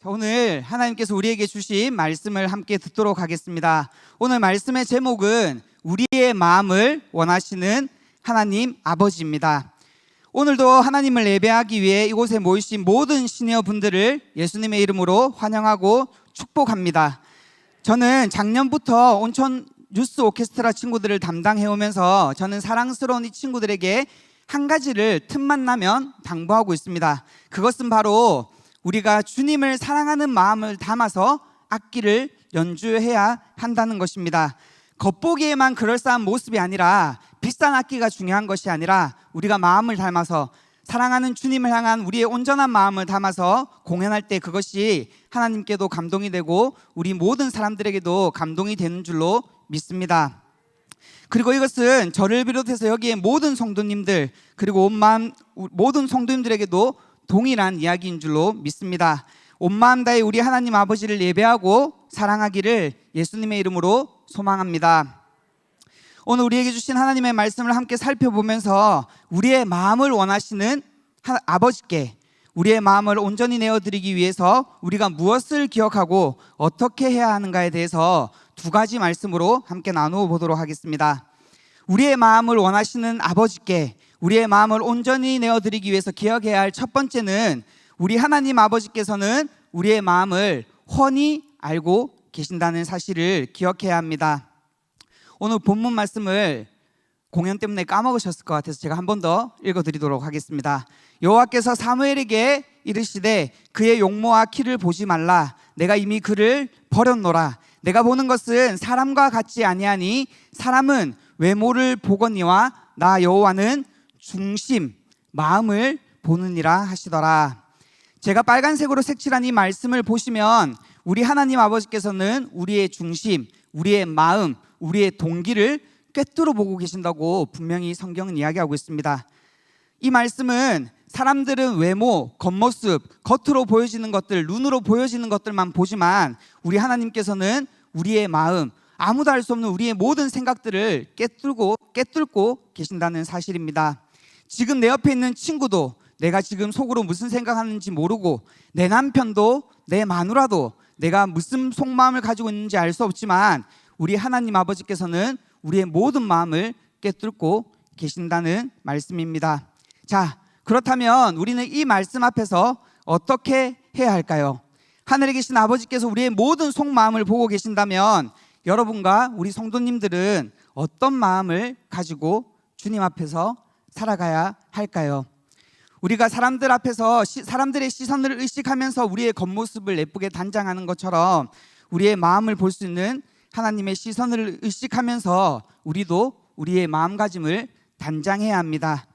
자, 오늘 하나님께서 우리에게 주신 말씀을 함께 듣도록 하겠습니다. 오늘 말씀의 제목은 우리의 마음을 원하시는 하나님 아버지입니다. 오늘도 하나님을 예배하기 위해 이곳에 모이신 모든 시니어 분들을 예수님의 이름으로 환영하고 축복합니다. 저는 작년부터 온천 뉴스 오케스트라 친구들을 담당해 오면서 저는 사랑스러운 이 친구들에게 한 가지를 틈만 나면 당부하고 있습니다. 그것은 바로 우리가 주님을 사랑하는 마음을 담아서 악기를 연주해야 한다는 것입니다. 겉보기에만 그럴싸한 모습이 아니라 비싼 악기가 중요한 것이 아니라 우리가 마음을 담아서 사랑하는 주님을 향한 우리의 온전한 마음을 담아서 공연할 때 그것이 하나님께도 감동이 되고 우리 모든 사람들에게도 감동이 되는 줄로 믿습니다. 그리고 이것은 저를 비롯해서 여기에 모든 성도님들 그리고 온 마음 모든 성도님들에게도 동일한 이야기인 줄로 믿습니다. 온 마음 다해 우리 하나님 아버지를 예배하고 사랑하기를 예수님의 이름으로 소망합니다. 오늘 우리에게 주신 하나님의 말씀을 함께 살펴보면서 우리의 마음을 원하시는 하- 아버지께 우리의 마음을 온전히 내어드리기 위해서 우리가 무엇을 기억하고 어떻게 해야 하는가에 대해서 두 가지 말씀으로 함께 나누어 보도록 하겠습니다. 우리의 마음을 원하시는 아버지께 우리의 마음을 온전히 내어드리기 위해서 기억해야 할 첫 번째는 우리 하나님 아버지께서는 우리의 마음을 훤히 알고 계신다는 사실을 기억해야 합니다. 오늘 본문 말씀을 공연 때문에 까먹으셨을 것 같아서 제가 한 번 더 읽어드리도록 하겠습니다. 여호와께서 사무엘에게 이르시되 그의 용모와 키를 보지 말라. 내가 이미 그를 버렸노라. 내가 보는 것은 사람과 같지 아니하니 사람은 외모를 보거니와 나 여호와는 중심 마음을 보느니라 하시더라. 제가 빨간색으로 색칠한 이 말씀을 보시면 우리 하나님 아버지께서는 우리의 중심, 우리의 마음, 우리의 동기를 꿰뚫어 보고 계신다고 분명히 성경은 이야기하고 있습니다. 이 말씀은 사람들은 외모, 겉모습, 겉으로 보여지는 것들, 눈으로 보여지는 것들만 보지만 우리 하나님께서는 우리의 마음, 아무도 알 수 없는 우리의 모든 생각들을 꿰뚫고 꿰뚫고 계신다는 사실입니다. 지금 내 옆에 있는 친구도 내가 지금 속으로 무슨 생각하는지 모르고 내 남편도 내 마누라도 내가 무슨 속마음을 가지고 있는지 알 수 없지만 우리 하나님 아버지께서는 우리의 모든 마음을 꿰뚫고 계신다는 말씀입니다. 자, 그렇다면 우리는 이 말씀 앞에서 어떻게 해야 할까요? 하늘에 계신 아버지께서 우리의 모든 속마음을 보고 계신다면 여러분과 우리 성도님들은 어떤 마음을 가지고 주님 앞에서 살아가야 할까요? 우리가 사람들 앞에서 시- 사람들의 시선을 의식하면서 우리의 겉모습을 예쁘게 단장하는 것처럼 우리의 마음을 볼 수 있는 하나님의 시선을 의식하면서 우리도 우리의 마음가짐을 단장해야 합니다.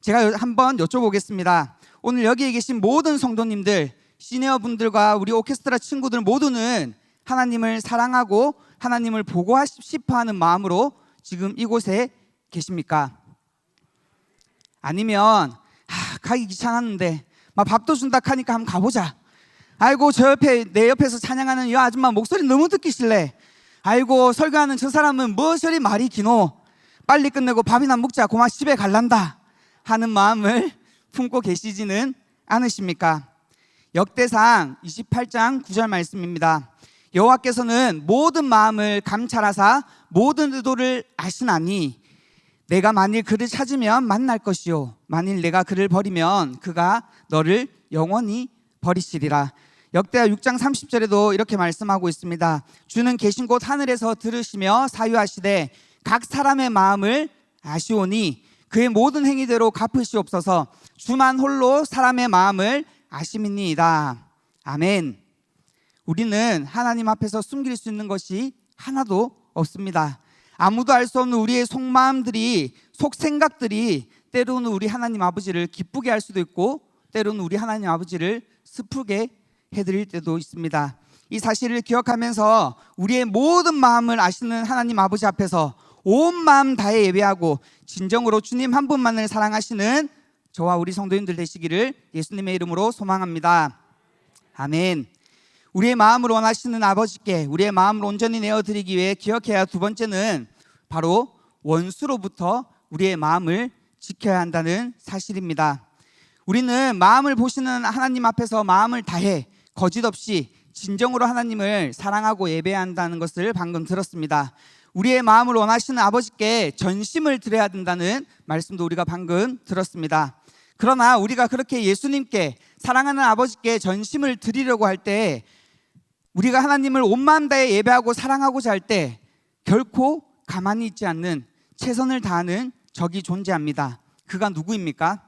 제가 여- 한번 여쭤보겠습니다. 오늘 여기에 계신 모든 성도님들, 시니어 분들과 우리 오케스트라 친구들 모두는 하나님을 사랑하고 하나님을 보고 싶어 하는 마음으로 지금 이곳에 계십니까? 아니면 아, 가기 귀찮았는데 막 밥도 준다 하니까 한번 가보자. 아이고 저 옆에 내 옆에서 찬양하는 이 아줌마 목소리 너무 듣기 싫래. 아이고 설교하는 저 사람은 뭐 저리 말이 기노. 빨리 끝내고 밥이나 먹자. 고마 집에 갈란다. 하는 마음을 품고 계시지는 않으십니까? 역대상 28장 9절 말씀입니다. 여호와께서는 모든 마음을 감찰하사 모든 의도를 아시나니 내가 만일 그를 찾으면 만날 것이요 만일 내가 그를 버리면 그가 너를 영원히 버리시리라. 역대하 6장 30절에도 이렇게 말씀하고 있습니다. 주는 계신 곳 하늘에서 들으시며 사유하시되 각 사람의 마음을 아시오니 그의 모든 행위대로 갚으시옵소서. 주만 홀로 사람의 마음을 아심이니이다. 아멘. 우리는 하나님 앞에서 숨길 수 있는 것이 하나도 없습니다. 아무도 알 수 없는 우리의 속마음들이 속 생각들이 때로는 우리 하나님 아버지를 기쁘게 할 수도 있고 때로는 우리 하나님 아버지를 슬프게 해드릴 때도 있습니다. 이 사실을 기억하면서 우리의 모든 마음을 아시는 하나님 아버지 앞에서 온 마음 다해 예배하고 진정으로 주님 한 분만을 사랑하시는 저와 우리 성도님들 되시기를 예수님의 이름으로 소망합니다. 아멘. 우리의 마음을 원하시는 아버지께 우리의 마음을 온전히 내어드리기 위해 기억해야 할두 번째는 바로 원수로부터 우리의 마음을 지켜야 한다는 사실입니다. 우리는 마음을 보시는 하나님 앞에서 마음을 다해 거짓 없이 진정으로 하나님을 사랑하고 예배한다는 것을 방금 들었습니다. 우리의 마음을 원하시는 아버지께 전심을 드려야 된다는 말씀도 우리가 방금 들었습니다. 그러나 우리가 그렇게 예수님께 사랑하는 아버지께 전심을 드리려고 할 때 우리가 하나님을 온 마음 다해 예배하고 사랑하고자 할 때 결코 가만히 있지 않는 최선을 다하는 적이 존재합니다. 그가 누구입니까?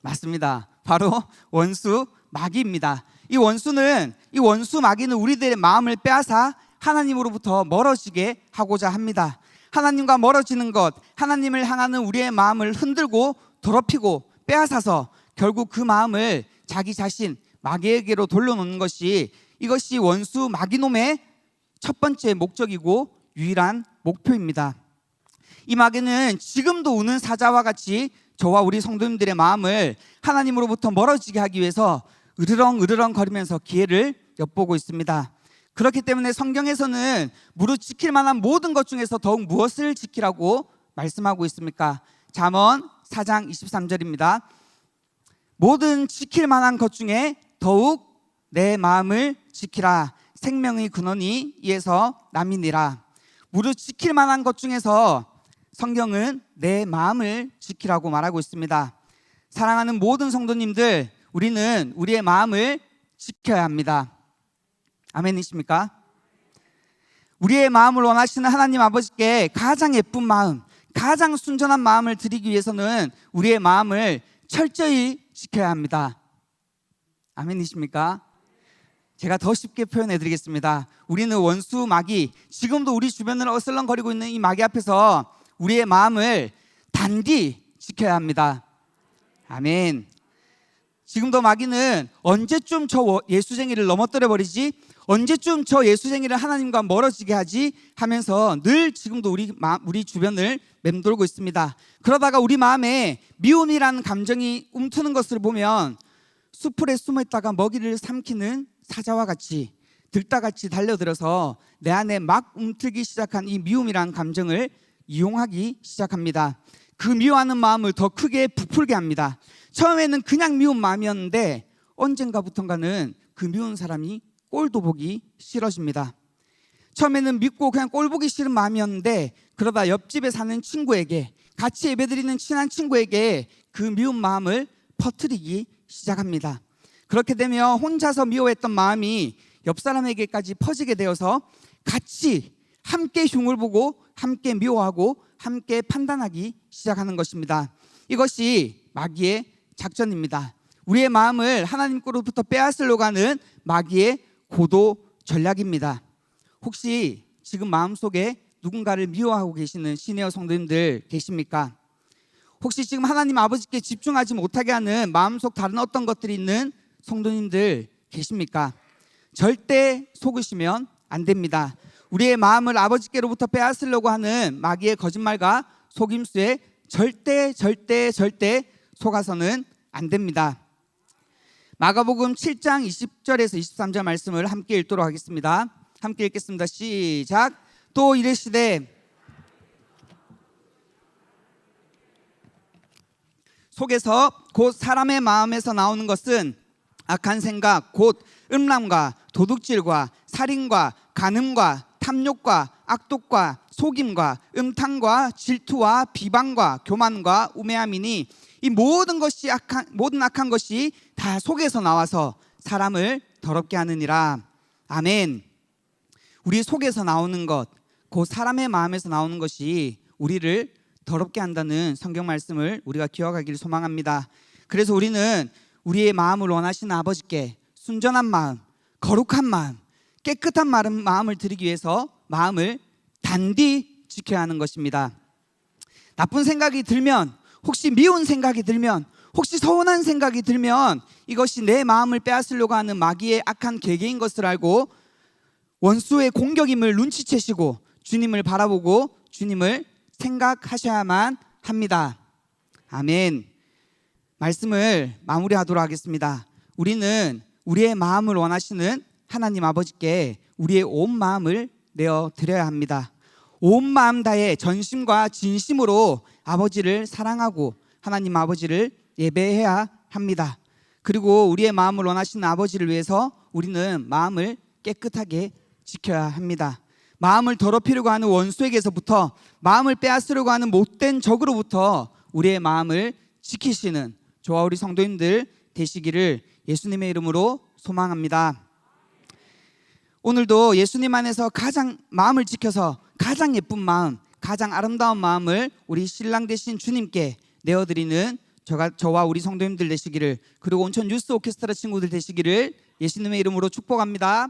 맞습니다. 바로 원수 마귀입니다. 이 원수는 이 원수 마귀는 우리들의 마음을 빼앗아 하나님으로부터 멀어지게 하고자 합니다. 하나님과 멀어지는 것, 하나님을 향하는 우리의 마음을 흔들고 더럽히고 빼앗아서 결국 그 마음을 자기 자신 마귀에게로 돌려놓는 것이 이것이 원수 마귀놈의 첫 번째 목적이고 유일한 목표입니다. 이 마귀는 지금도 우는 사자와 같이 저와 우리 성도님들의 마음을 하나님으로부터 멀어지게 하기 위해서 으르렁 으르렁 거리면서 기회를 엿보고 있습니다. 그렇기 때문에 성경에서는 무릇 지킬 만한 모든 것 중에서 더욱 무엇을 지키라고 말씀하고 있습니까? 잠언 4장 23절입니다. 모든 지킬 만한 것 중에 더욱 내 마음을 지키라. 생명의 근원이 이에서 남이니라. 무릇 지킬 만한 것 중에서 성경은 내 마음을 지키라고 말하고 있습니다. 사랑하는 모든 성도님들, 우리는 우리의 마음을 지켜야 합니다. 아멘이십니까? 우리의 마음을 원하시는 하나님 아버지께 가장 예쁜 마음, 가장 순전한 마음을 드리기 위해서는 우리의 마음을 철저히 지켜야 합니다. 아멘이십니까? 제가 더 쉽게 표현해 드리겠습니다. 우리는 원수 마귀, 지금도 우리 주변을 어슬렁거리고 있는 이 마귀 앞에서 우리의 마음을 단디 지켜야 합니다. 아멘. 지금도 마귀는 언제쯤 저 예수쟁이를 넘어뜨려 버리지? 언제쯤 저 예수쟁이를 하나님과 멀어지게 하지? 하면서 늘 지금도 우리 마, 우리 주변을 맴돌고 있습니다. 그러다가 우리 마음에 미움이라는 감정이 움트는 것을 보면 수풀에 숨어 있다가 먹이를 삼키는 사자와 같이 들다같이 달려들어서 내 안에 막 움트기 시작한 이 미움이라는 감정을 이용하기 시작합니다. 그 미워하는 마음을 더 크게 부풀게 합니다. 처음에는 그냥 미운 마음이었는데 언젠가부턴가는 그 미운 사람이 꼴도 보기 싫어집니다. 처음에는 믿고 그냥 꼴 보기 싫은 마음이었는데 그러다 옆집에 사는 친구에게 같이 예배드리는 친한 친구에게 그 미운 마음을 퍼뜨리기 시작합니다. 그렇게 되면 혼자서 미워했던 마음이 옆 사람에게까지 퍼지게 되어서 같이 함께 흉을 보고 함께 미워하고 함께 판단하기 시작하는 것입니다. 이것이 마귀의 작전입니다. 우리의 마음을 하나님께로부터 빼앗으려고 하는 마귀의 고도 전략입니다. 혹시 지금 마음속에 누군가를 미워하고 계시는 시니어 성도님들 계십니까? 혹시 지금 하나님 아버지께 집중하지 못하게 하는 마음속 다른 어떤 것들이 있는 성도님들 계십니까? 절대 속으시면 안 됩니다. 우리의 마음을 아버지께로부터 빼앗으려고 하는 마귀의 거짓말과 속임수에 절대 절대 절대 속아서는 안 됩니다. 마가복음 7장 20절에서 23절 말씀을 함께 읽도록 하겠습니다. 함께 읽겠습니다. 시작. 또 이르시되 속에서 곧 사람의 마음에서 나오는 것은 악한 생각, 곧 음란과 도둑질과 살인과 간음과 탐욕과 악독과 속임과 음탕과 질투와 비방과 교만과 우매함이니 이 모든 것이 악한 모든 악한 것이 다 속에서 나와서 사람을 더럽게 하느니라. 아멘. 우리 속에서 나오는 것, 그 사람의 마음에서 나오는 것이 우리를 더럽게 한다는 성경 말씀을 우리가 기억하기를 소망합니다. 그래서 우리는 우리의 마음을 원하시는 아버지께 순전한 마음, 거룩한 마음, 깨끗한 마음을 드리기 위해서 마음을 단디 지켜야 하는 것입니다. 나쁜 생각이 들면, 혹시 미운 생각이 들면, 혹시 서운한 생각이 들면 이것이 내 마음을 빼앗으려고 하는 마귀의 악한 계계인 것을 알고 원수의 공격임을 눈치채시고 주님을 바라보고 주님을 생각하셔야만 합니다. 아멘. 말씀을 마무리하도록 하겠습니다. 우리는 우리의 마음을 원하시는 하나님 아버지께 우리의 온 마음을 내어 드려야 합니다. 온 마음 다해 전심과 진심으로 아버지를 사랑하고 하나님 아버지를 예배해야 합니다. 그리고 우리의 마음을 원하시는 아버지를 위해서 우리는 마음을 깨끗하게 지켜야 합니다. 마음을 더럽히려고 하는 원수에게서부터 마음을 빼앗으려고 하는 못된 적으로부터 우리의 마음을 지키시는 저와 우리 성도님들 되시기를 예수님의 이름으로 소망합니다. 오늘도 예수님 안에서 가장 마음을 지켜서 가장 예쁜 마음, 가장 아름다운 마음을 우리 신랑 되신 주님께 내어드리는 저가, 저와 우리 성도님들 되시기를 그리고 온천 뉴스 오케스트라 친구들 되시기를 예수님의 이름으로 축복합니다.